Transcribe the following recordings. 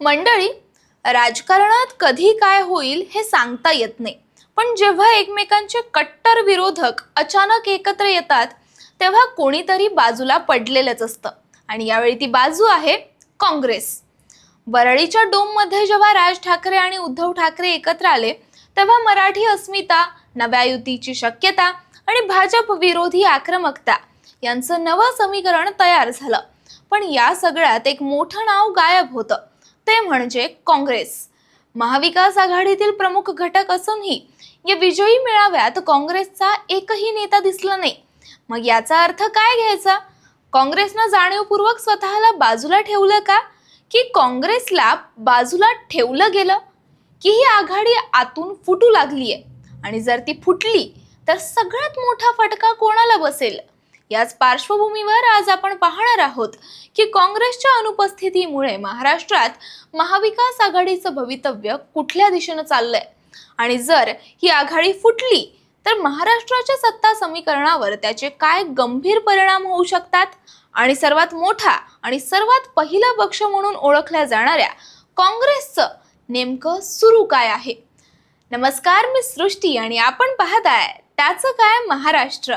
मंडळी राजकारणात कधी काय होईल हे सांगता येत नाही. पण जेव्हा एकमेकांचे कट्टर विरोधक अचानक एकत्र येतात तेव्हा कोणीतरी बाजूला पडलेलंच असतं. आणि यावेळी ती बाजू आहे काँग्रेस. वरळीच्या डोममध्ये जेव्हा राज ठाकरे आणि उद्धव ठाकरे एकत्र आले तेव्हा मराठी अस्मिता नव्या युतीची शक्यता आणि भाजप विरोधी आक्रमकता यांचं नवं समीकरण तयार झालं. पण या सगळ्यात एक मोठं नाव गायब होतं. ते म्हणजे काँग्रेस. महाविकास आघाडीतील प्रमुख घटक असूनही या विजयी मेळाव्यात काँग्रेसचा एकही नेता दिसला नाही. मग याचा अर्थ काय घ्यायचा? काँग्रेसनं जाणीवपूर्वक स्वतःला बाजूला ठेवलं का? की काँग्रेसला बाजूला ठेवलं गेलं? की ही आघाडी आतून फुटू लागली आहे आणि जर ती फुटली तर सगळ्यात मोठा फटका कोणाला बसेल? याच पार्श्वभूमीवर आज आपण पाहणार आहोत की काँग्रेसच्या अनुपस्थितीमुळे महाराष्ट्रात महाविकास आघाडीचं भवितव्य कुठल्या दिशेनं चाललंय? आणि जर ही आघाडी फुटली तर महाराष्ट्राच्या सत्ता समीकरणावर त्याचे काय गंभीर परिणाम होऊ शकतात? आणि सर्वात मोठा आणि सर्वात पहिला पक्ष म्हणून ओळखल्या जाणाऱ्या काँग्रेसचं नेमकं सुरू काय आहे? नमस्कार मी सृष्टी आणि आपण पाहताय त्याचं काय महाराष्ट्र.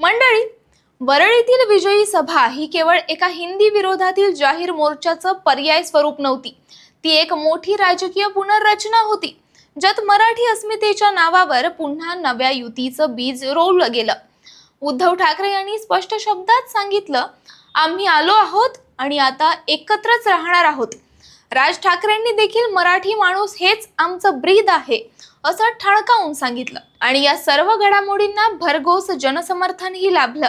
मंडळी वरळीतील विजयी सभा ही केवळ एका हिंदी विरोधातील जाहीर मोर्चाचं पर्याय स्वरूप नव्हती. ती एक मोठी राजकीय पुनर्रचना होती ज्यात मराठी अस्मितेच्या नावावर पुन्हा नव्या युतीचं बीज रोवलं गेलं. उद्धव ठाकरे यांनी स्पष्ट शब्दात सांगितलं आम्ही आलो आहोत आणि आता एकत्रच राहणार आहोत. राज ठाकरेंनी देखील मराठी माणूस हेच आमचं ब्रीद आहे असं ठणकावून सांगितलं. आणि या सर्व घडामोडींना भरघोस जनसमर्थनही लाभलं.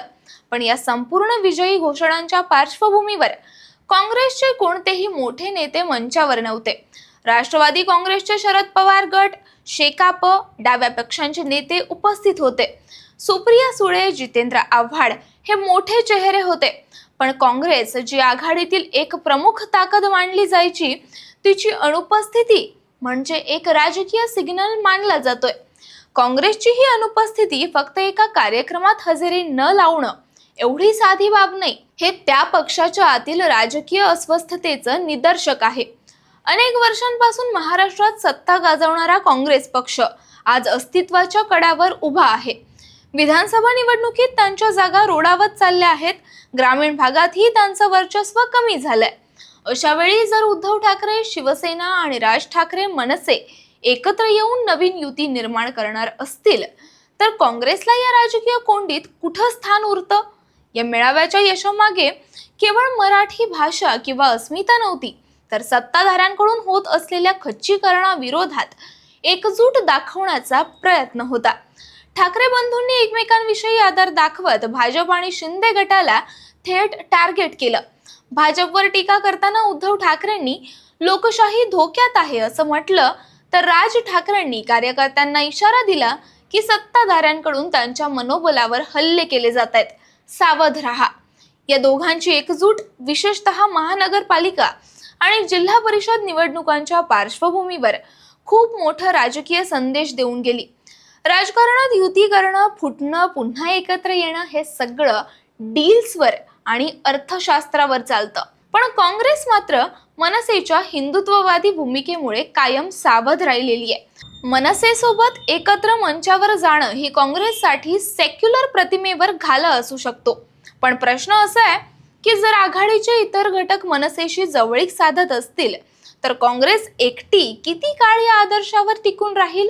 पण या संपूर्ण विजयी घोषणांच्या पार्श्वभूमीवर काँग्रेसचे कोणतेही मोठे नेते मंचावर नव्हते. राष्ट्रवादी काँग्रेसचे शरद पवार गट शेकाप डाव्या पक्षांचे नेते उपस्थित होते. सुप्रिया सुळे जितेंद्र आव्हाड हे मोठे चेहरे होते. पण काँग्रेस जी आघाडीतील एक प्रमुख ताकद मानली जायची तिची अनुपस्थिती म्हणजे एक राजकीय सिग्नल मानला जातोय. काँग्रेसची ही अनुपस्थिती फक्त एका कार्यक्रमात हजेरी न लावणं एवढी साधी बाब नाही. हे त्या पक्षाच्या आतील राजकीय अस्वस्थतेचं निदर्शक आहे. अनेक वर्षांपासून महाराष्ट्रात सत्ता गाजवणारा काँग्रेस पक्ष आज अस्तित्वाच्या कडावर उभा आहे. विधानसभा निवडणुकीत त्यांच्या जागा रोडावत चालल्या आहेत. ग्रामीण भागातही त्यांचं वर्चस्व कमी झालंय. अशा वेळी जर उद्धव ठाकरे शिवसेना आणि राज ठाकरे मनसे एकत्र येऊन नवीन युती निर्माण करणार असतील तर काँग्रेसला या राजकीय कोंडीत कुठं स्थान उरतं? या मेळाव्याच्या यशामागे केवळ मराठी भाषा किंवा अस्मिता नव्हती तर सत्ताधाऱ्यांकडून होत असलेल्या खच्चीकरणाविरोधात एकजूट दाखवण्याचा प्रयत्न होता. ठाकरे बंधूंनी एकमेकांविषयी आदर दाखवत भाजप आणि शिंदे गटाला थेट टार्गेट केलं. भाजपवर टीका करताना उद्धव ठाकरेंनी लोकशाही धोक्यात आहे असं म्हटलं तर राज ठाकरेंनी कार्यकर्त्यांना इशारा दिला की सत्ताधाऱ्यांकडून त्यांच्या मनोबलावर हल्ले केले जात आहेत. सावध राहा. या दोघांची एकजूट विशेषतः महानगरपालिका आणि जिल्हा परिषद निवडणुकांच्या पार्श्वभूमीवर खूप मोठं राजकीय संदेश देऊन गेली. राजकारणात युती करणं फुटणं पुन्हा एकत्र येणं हे सगळं डील्सवर आणि अर्थशास्त्रावर चालतं. पण काँग्रेस मात्र मनसेच्या हिंदुत्ववादी भूमिकेमुळे कायम सावध राहिलेली आहे. मनसेसोबत एकत्र मंचावर जाणं ही काँग्रेससाठी सेक्युलर प्रतिमेवर घाला असू शकतो. पण प्रश्न असा आहे की जर आघाडीचे इतर घटक मनसेशी जवळीक साधत असतील तर काँग्रेस एकटी किती काळ या आदर्शावर टिकून राहील?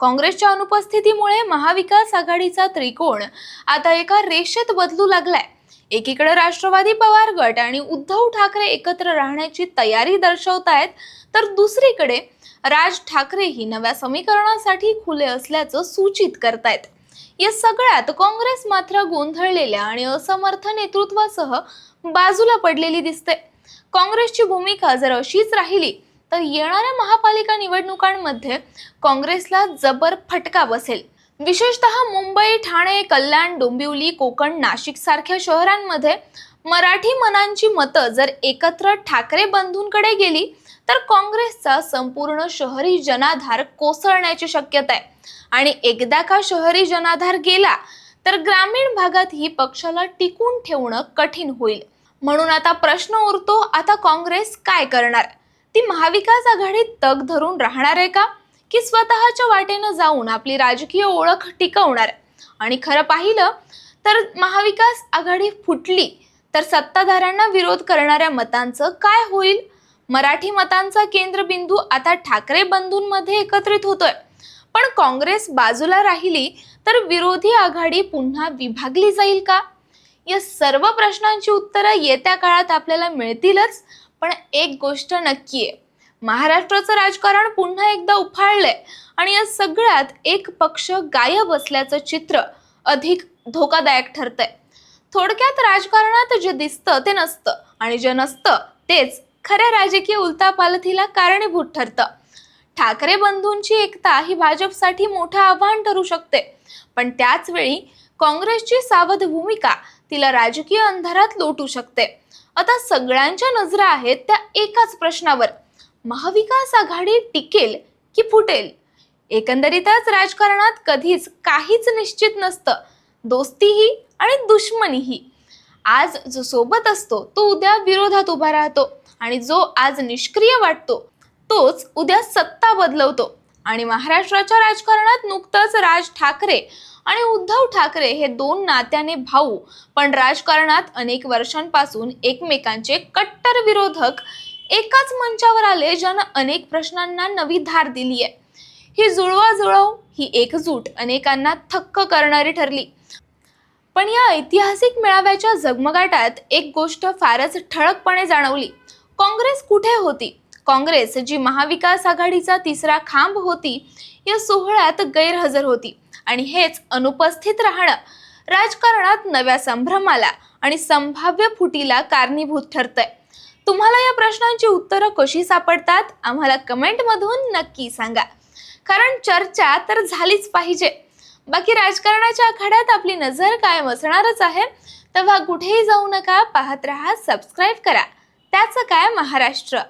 काँग्रेसच्या अनुपस्थितीमुळे महाविकास आघाडीचा त्रिकोण आता एका रेषेत बदलू लागलाय. एकीकडे राष्ट्रवादी पवार गट आणि उद्धव ठाकरे एकत्र राहण्याची तयारी दर्शवत आहेत तर दुसरीकडे राज ठाकरे ही नव्या समीकरणासाठी खुले असल्याचं सूचित करतायत. या सगळ्यात काँग्रेस मात्र गोंधळलेल्या आणि असमर्थ नेतृत्वासह बाजूला पडलेली दिसते. काँग्रेसची भूमिका जर अशीच राहिली तर येणाऱ्या महापालिका निवडणुकांमध्ये काँग्रेसला जबर फटका बसेल. विशेषतः मुंबई ठाणे कल्याण डोंबिवली कोकण नाशिक सारख्या शहरांमध्ये मराठी मनांची मतं जर एकत्र ठाकरे बंधूंकडे गेली तर काँग्रेसचा संपूर्ण शहरी जनाधार कोसळण्याची शक्यता आहे. आणि एकदा का शहरी जनाधार गेला तर ग्रामीण भागात ही पक्षाला टिकून ठेवणं कठीण होईल. म्हणून आता प्रश्न उरतो आता काँग्रेस काय करणार? ती महाविकास आघाडीत तग धरून राहणार आहे का? की स्वतःच्या वाटेनं जाऊन आपली राजकीय ओळख टिकवणार. आणि खरं पाहिलं तर महाविकास आघाडी फुटली तर सत्ताधाऱ्यांना विरोध करणाऱ्या मतांचं काय होईल? मराठी मतांचा केंद्रबिंदू आता ठाकरे बंधूंमध्ये एकत्रित होतोय. पण काँग्रेस बाजूला राहिली तर विरोधी आघाडी पुन्हा विभागली जाईल का? या सर्व प्रश्नांची उत्तरं येत्या काळात आपल्याला मिळतीलच पण एक गोष्ट नक्की आहे. महाराष्ट्राचं राजकारण पुन्हा एकदा उफाळलंय आणि या सगळ्यात एक पक्ष गायब असल्याचं चित्र अधिक धोकादायक ठरतंय. थोडक्यात राजकारणात जे दिसतं ते नसतं आणि जे नसतं तेच खऱ्या राजकीय उलथापालथीला कारणीभूत ठरतं. ठाकरे बंधूंची एकता ही भाजपसाठी मोठं आव्हान ठरू शकते. पण त्याचवेळी काँग्रेसची सावध भूमिका तिला राजकीय अंधारात लोटू शकते. आता सगळ्यांच्या नजरा आहेत त्या एकाच प्रश्नावर. महाविकास आघाडी टिकेल की फुटेल? एकंदरीतच राजकारणात कधीच काहीच निश्चित नसतं. दोस्तीही आणि दुश्मनीही. आज जो सोबत असतो तो उद्या विरोधात उभा राहतो आणि जो आज निष्क्रिय वाटतो तोच उद्या सत्ता बदलवतो. आणि महाराष्ट्राच्या राजकारणात नुकतंच राज ठाकरे आणि उद्धव ठाकरे हे दोन नात्याने भाऊ. पण राजकारणात अनेक वर्षांपासून एकमेकांचे कट्टर विरोधक एकाच मंचावर आले ज्यानं अनेक प्रश्नांना नवी धार दिली आहे. ही जुळवाजुळव ही एकजूट अनेकांना थक्क करणारी ठरली. पण या ऐतिहासिक मेळाव्याच्या जगमगाटात एक गोष्ट फारच ठळकपणे जाणवली. काँग्रेस कुठे होती? काँग्रेस जी महाविकास आघाडीचा तिसरा खांब होती या सोहळ्यात गैरहजर होती. आणि हेच अनुपस्थित राहणं राजकारणात नव्या संभ्रमाला आणि संभाव्य फुटीला कारणीभूत ठरतंय. तुम्हाला या प्रश्नांची उत्तरं कशी सापडतात? आम्हाला कमेंटमधून नक्की सांगा. कारण चर्चा तर झालीच पाहिजे. बाकी राजकारणाच्या आखाड्यात आपली नजर कायम असणारच आहे. तेव्हा कुठेही जाऊ नका पाहत राहा सबस्क्राईब करा. त्याचं काय महाराष्ट्र?